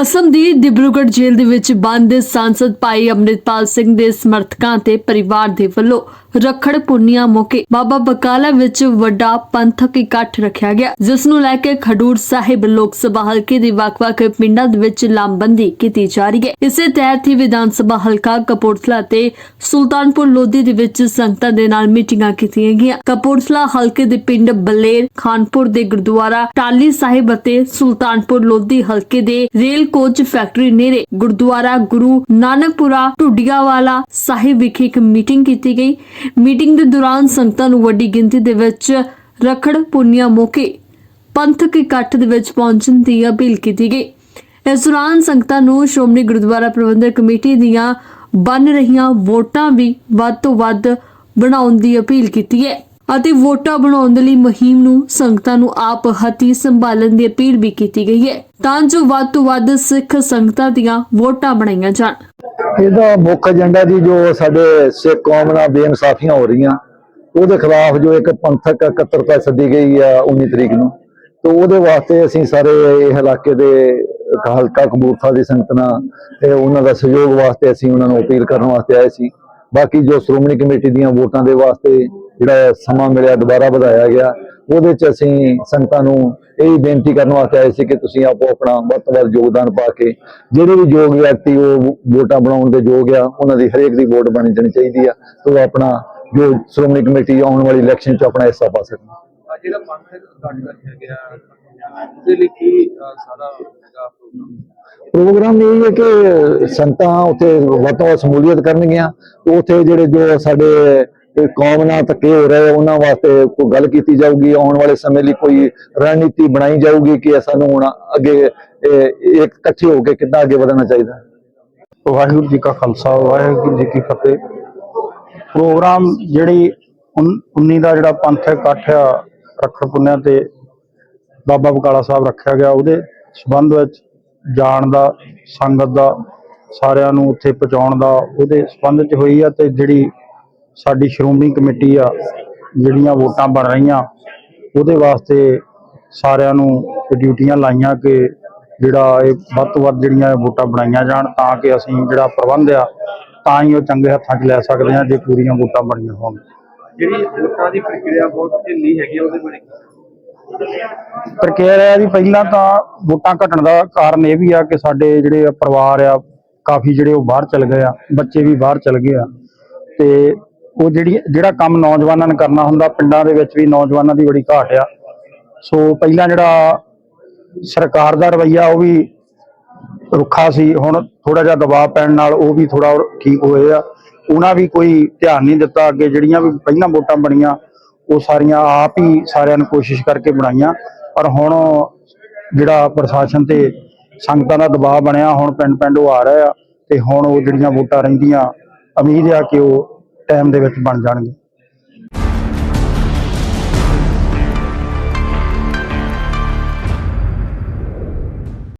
ਅਸਮ ਦੀ ਦਿਬਰੂਗੜ੍ਹ ਜੇਲ੍ਹ ਦੇ ਵਿੱਚ ਬੰਦ ਸੰਸਦ ਭਾਈ ਅੰਮ੍ਰਿਤਪਾਲ ਸਿੰਘ ਦੇ ਸਮਰਥਕਾਂ ਤੇ ਪਰਿਵਾਰ ਦੇ ਵੱਲੋਂ ਰੱਖੜ ਪੁੰਨੀਆਂ ਮੌਕੇ ਬਾਬਾ ਬਕਾਲਾ ਵਿੱਚ ਵੱਡਾ ਪੰਥਕ ਇਕੱਠ ਰੱਖਿਆ ਗਿਆ, ਜਿਸ ਨੂੰ ਲੈ ਕੇ ਖਡੂਰ ਸਾਹਿਬ ਲੋਕ ਸਭਾ ਹਲਕੇ ਦੇ ਵੱਖ-ਵੱਖ ਪਿੰਡਾਂ ਦੇ ਵਿੱਚ ਲਾਮਬੰਦੀ ਕੀਤੀ ਜਾ ਰਹੀ ਹੈ। ਇਸੇ ਤਹਿਤ ਹੀ ਵਿਧਾਨ ਸਭਾ ਹਲਕਾ ਕਪੂਰਥਲਾ ਤੇ ਸੁਲਤਾਨਪੁਰ ਲੋਧੀ ਦੇ ਵਿੱਚ ਸੰਗਤਾਂ ਦੇ ਨਾਲ ਮੀਟਿੰਗਾਂ ਕੀਤੀਆਂ ਗਈਆਂ। ਕਪੂਰਥਲਾ ਹਲਕੇ ਦੇ ਪਿੰਡ ਬਲੇਰ, ਖਾਨਪੁਰ ਦੇ ਗੁਰਦੁਆਰਾ ਟਾਲੀ ਸਾਹਿਬ ਅਤੇ ਸੁਲਤਾਨਪੁਰ ਲੋਧੀ ਹਲਕੇ ਦੇ ਰੇਲ ਕੋਚ ਫੈਕਟਰੀ ਨੇੜੇ ਗੁਰਦੁਆਰਾ ਗੁਰੂ ਨਾਨਕਪੁਰਾ ਢੁੱਡੀਆਵਾਲਾ ਸਾਹਿਬ ਵਿਖੇ ਇੱਕ ਮੀਟਿੰਗ ਕੀਤੀ ਗਈ। ਮੀਟਿੰਗ ਦੇ ਦੌਰਾਨ ਸੰਗਤਾਂ ਨੂੰ ਵੱਡੀ ਗਿਣਤੀ ਦੇ ਵਿੱਚ ਰਖੜ, ਪੁੰਨਿਆ ਮੌਕੇ ਪੰਥਕ ਇਕੱਠ ਦੇ ਵਿੱਚ ਪਹੁੰਚਣ ਦੀ ਅਪੀਲ ਕੀਤੀ ਗਈ। ਇਸ ਦੌਰਾਨ ਸੰਗਤਾਂ ਨੂੰ ਸ਼੍ਰੋਮਣੀ ਗੁਰਦੁਆਰਾ ਪ੍ਰਬੰਧਕ ਕਮੇਟੀ ਦੀਆਂ ਬਣ ਰਹੀਆਂ ਵੋਟਾਂ ਵੀ ਵੱਧ ਤੋਂ ਵੱਧ ਬਣਾਉਣ ਦੀ ਅਪੀਲ ਕੀਤੀ ਹੈ। ਅਤੇ ਵੋਟਾਂ ਬਣਾਉਣ ਦੇ ਲਈ ਮੁਹਿੰਮ ਨੂੰ, ਸੰਗਤਾਂ ਨੂੰ ਆਪ ਹੱਥੀ ਸੰਭਾਲਣ ਦੀ ਅਪੀਲ ਵੀ ਕੀਤੀ ਗਈ ਹੈ। ਤਾਂ ਜੋ ਵੱਧ ਤੋਂ ਵੱਧ ਸਿੱਖ ਸੰਗਤਾਂ ਦੀਆਂ ਵੋਟਾਂ ਬਣਾਈਆਂ ਜਾਣ। ਇਹਦਾ ਮੁੱਖ ਏਜੰਡਾ ਜੀ ਜੋ ਸਾਡੇ ਸਿੱਖ ਕੌਮ ਨਾਲ ਬੇਇਨਸਾਫੀਆਂ ਹੋ ਰਹੀਆਂ, ਉਹਦੇ ਖਿਲਾਫ ਜੋ ਇੱਕ ਪੰਥਕ ਇਕੱਤਰਤਾ ਸੱਦੀ ਗਈ ਆ 19 ਤਰੀਕ ਨੂੰ, ਤੇ ਉਹਦੇ ਵਾਸਤੇ ਅਸੀਂ ਸਾਰੇ ਇਹ ਇਲਾਕੇ ਦੇ ਹਲਕਾ ਕਬੂਰਥਲਾ ਦੀ ਸੰਗਤ ਨਾਲ ਤੇ ਉਹਨਾਂ ਦਾ ਸਹਿਯੋਗ ਵਾਸਤੇ ਅਸੀਂ ਉਹਨਾਂ ਨੂੰ ਅਪੀਲ ਕਰਨ ਵਾਸਤੇ ਆਏ ਸੀ। ਬਾਕੀ ਜੋ ਸ਼੍ਰੋਮਣੀ ਕਮੇਟੀ ਦੀਆਂ ਵੋਟਾਂ ਦੇ ਵਾਸਤੇ ਜਿਹੜਾ ਸਮਾਂ ਮਿਲਿਆ ਦੁਬਾਰਾ ਵਧਾਇਆ ਗਿਆ। ਉਹਦੇ ਚ ਅਸੀਂ ਸੰਗਤਾਂ ਨੂੰ ਇਹ ਹੀ ਬੇਨਤੀ ਕਰਨ ਵਾਸਤੇ ਆਏ ਸੀ ਕਿ ਤੁਸੀਂ ਆਪੋ ਆਪਣਾ ਵੱਧ ਤੋਂ ਵੱਧ ਯੋਗਦਾਨ ਪਾ ਕੇ ਜਿਹੜੇ ਵੀ ਯੋਗ ਵਿਅਕਤੀ ਉਹ ਵੋਟਾਂ ਬਣਾਉਣ ਦੇ ਯੋਗ ਆ ਉਹਨਾਂ ਦੀ ਹਰੇਕ ਦੀ ਵੋਟ ਬਣੀ ਜਾਣੀ ਚਾਹੀਦੀ ਆ ਤੇ ਆਪਣਾ ਜੋ ਸ਼੍ਰੋਮਣੀ ਕਮੇਟੀ ਆਉਣ ਵਾਲੀ ਇਲੈਕਸ਼ਨ ਚ ਆਪਣਾ ਹਿੱਸਾ ਪਾ ਸਕਣ। ਆ ਜਿਹੜਾ ਪੰਥਕ ਰੱਖਿਆ ਗਿਆ ਉਹਦੇ ਲਈ ਕੀ ਸਾਰਾ ਹੈਗਾ ਪ੍ਰੋਗਰਾਮ ਪ੍ਰੋਗਰਾਮ ਇਹ ਹੈ ਕਿ ਸੰਗਤਾਂ ਉੱਥੇ ਵੱਧ ਤੋਂ ਵੱਧ ਸ਼ਮੂਲੀਅਤ ਕਰਨਗੀਆਂ ਉੱਥੇ ਜਿਹੜੇ ਜੋ ਸਾਡੇ ਇਹ ਕੌਮ ਨਾਲ ਧੱਕੇ ਹੋ ਰਹੇ, ਉਹਨਾਂ ਵਾਸਤੇ ਕੋਈ ਗੱਲ ਕੀਤੀ ਜਾਊਗੀ, ਆਉਣ ਵਾਲੇ ਸਮੇਂ ਲਈ ਕੋਈ ਰਣਨੀਤੀ ਬਣਾਈ ਜਾਊਗੀ ਕਿ ਸਾਨੂੰ ਹੁਣ ਅੱਗੇ ਇੱਕ ਇਕੱਠੇ ਹੋ ਕੇ ਕਿੱਦਾਂ ਅੱਗੇ ਵਧਣਾ ਚਾਹੀਦਾ? ਵਾਹਿਗੁਰੂ ਜੀ ਕਾ ਖਾਲਸਾ, ਵਾਹਿਗੁਰੂ ਜੀ ਕੀ ਫਤਿਹ। ਪ੍ਰੋਗਰਾਮ ਜਿਹੜੀ 19 ਦਾ ਜਿਹੜਾ ਪੰਥ ਇਕੱਠ ਆ ਰੱਖੜ ਪੁੰਨਿਆ ਤੇ ਬਾਬਾ ਬਕਾਲਾ ਸਾਹਿਬ ਰੱਖਿਆ ਗਿਆ। ਉਹਦੇ ਸਬੰਧ ਵਿੱਚ ਜਾਣ ਦਾ, ਸੰਗਤ ਦਾ, ਸਾਰਿਆਂ ਨੂੰ ਉੱਥੇ ਪਹੁੰਚਾਉਣ ਦਾ ਉਹਦੇ ਸਬੰਧ ਚ ਹੋਈ ਆ ਤੇ ਜਿਹੜੀ ਸਾਡੀ ਸ਼੍ਰੋਮਣੀ ਕਮੇਟੀ ਆ ਜਿਹੜੀਆਂ ਵੋਟਾਂ ਬਣ ਰਹੀਆਂ ਉਹਦੇ ਵਾਸਤੇ ਸਾਰਿਆਂ ਨੂੰ ਡਿਊਟੀਆਂ ਲਾਈਆਂ ਕਿ ਜਿਹੜਾ ਇਹ ਵੱਧ ਤੋਂ ਵੱਧ ਜਿਹੜੀਆਂ ਵੋਟਾਂ ਬਣਾਈਆਂ ਜਾਣ ਤਾਂ ਕਿ ਅਸੀਂ ਜਿਹੜਾ ਪ੍ਰਬੰਧ ਆ ਤਾਂ ਹੀ ਉਹ ਚੰਗੇ ਹੱਥਾਂ 'ਚ ਲੈ ਸਕਦੇ ਹਾਂ ਜੇ ਪੂਰੀਆਂ ਵੋਟਾਂ ਬਣੀਆਂ ਹੋਣ। ਜਿਹੜੀ ਵੋਟਾਂ ਦੀ ਪ੍ਰਕਿਰਿਆ ਬਹੁਤ ਢਿੱਲੀ ਹੈਗੀ ਉਹਦੇ ਬਾਰੇ ਪ੍ਰਕਿਰਿਆ ਦੀ ਪਹਿਲਾਂ ਤਾਂ ਵੋਟਾਂ ਘਟਣ ਦਾ ਕਾਰਨ ਇਹ ਵੀ ਆ ਕਿ ਸਾਡੇ ਜਿਹੜੇ ਪਰਿਵਾਰ ਆ ਕਾਫੀ ਜਿਹੜੇ ਉਹ ਬਾਹਰ ਚਲ ਗਏ ਆ ਬੱਚੇ ਵੀ ਬਾਹਰ ਚਲ ਗਏ ਆ ਤੇ ਉਹ ਜਿਹੜੀ ਜਿਹੜਾ ਕੰਮ ਨੌਜਵਾਨਾਂ ਨੇ ਕਰਨਾ ਹੁੰਦਾ, ਪਿੰਡਾਂ ਦੇ ਵਿੱਚ ਵੀ ਨੌਜਵਾਨਾਂ ਦੀ ਬੜੀ ਘਾਟ ਆ। ਸੋ ਪਹਿਲਾਂ ਜਿਹੜਾ ਸਰਕਾਰ ਦਾ ਰਵੱਈਆ, ਉਹ ਵੀ ਰੁੱਖਾ ਸੀ। ਹੁਣ ਥੋੜਾ ਜਿਹਾ ਦਬਾਅ ਪੈਣ ਨਾਲ ਉਹ ਵੀ ਥੋੜਾ ਠੀਕ ਹੋਏ ਆ। ਉਹਨਾਂ ਵੀ ਕੋਈ ਧਿਆਨ ਨਹੀਂ ਦਿੱਤਾ ਅੱਗੇ। ਜਿਹੜੀਆਂ ਵੀ ਪਹਿਲਾਂ ਵੋਟਾਂ ਬਣੀਆਂ, ਉਹ ਸਾਰੀਆਂ ਆਪ ਹੀ ਸਾਰਿਆਂ ਨੇ ਕੋਸ਼ਿਸ਼ ਕਰਕੇ ਬਣਾਈਆਂ। ਪਰ ਹੁਣ ਜਿਹੜਾ ਪ੍ਰਸ਼ਾਸਨ ਤੇ ਸੰਗਤਾਂ ਦਾ ਦਬਾਅ ਬਣਿਆ, ਹੁਣ ਪਿੰਡ ਪਿੰਡ ਉਹ ਆ ਰਿਹਾ ਆ ਤੇ ਹੁਣ ਉਹ ਜਿਹੜੀਆਂ ਵੋਟਾਂ ਰਹਿੰਦੀਆਂ, ਉਮੀਦ ਆ ਕਿ ਉਹ ਟਾਈਮ ਦੇ ਵਿੱਚ ਬਣ ਜਾਣਗੇ।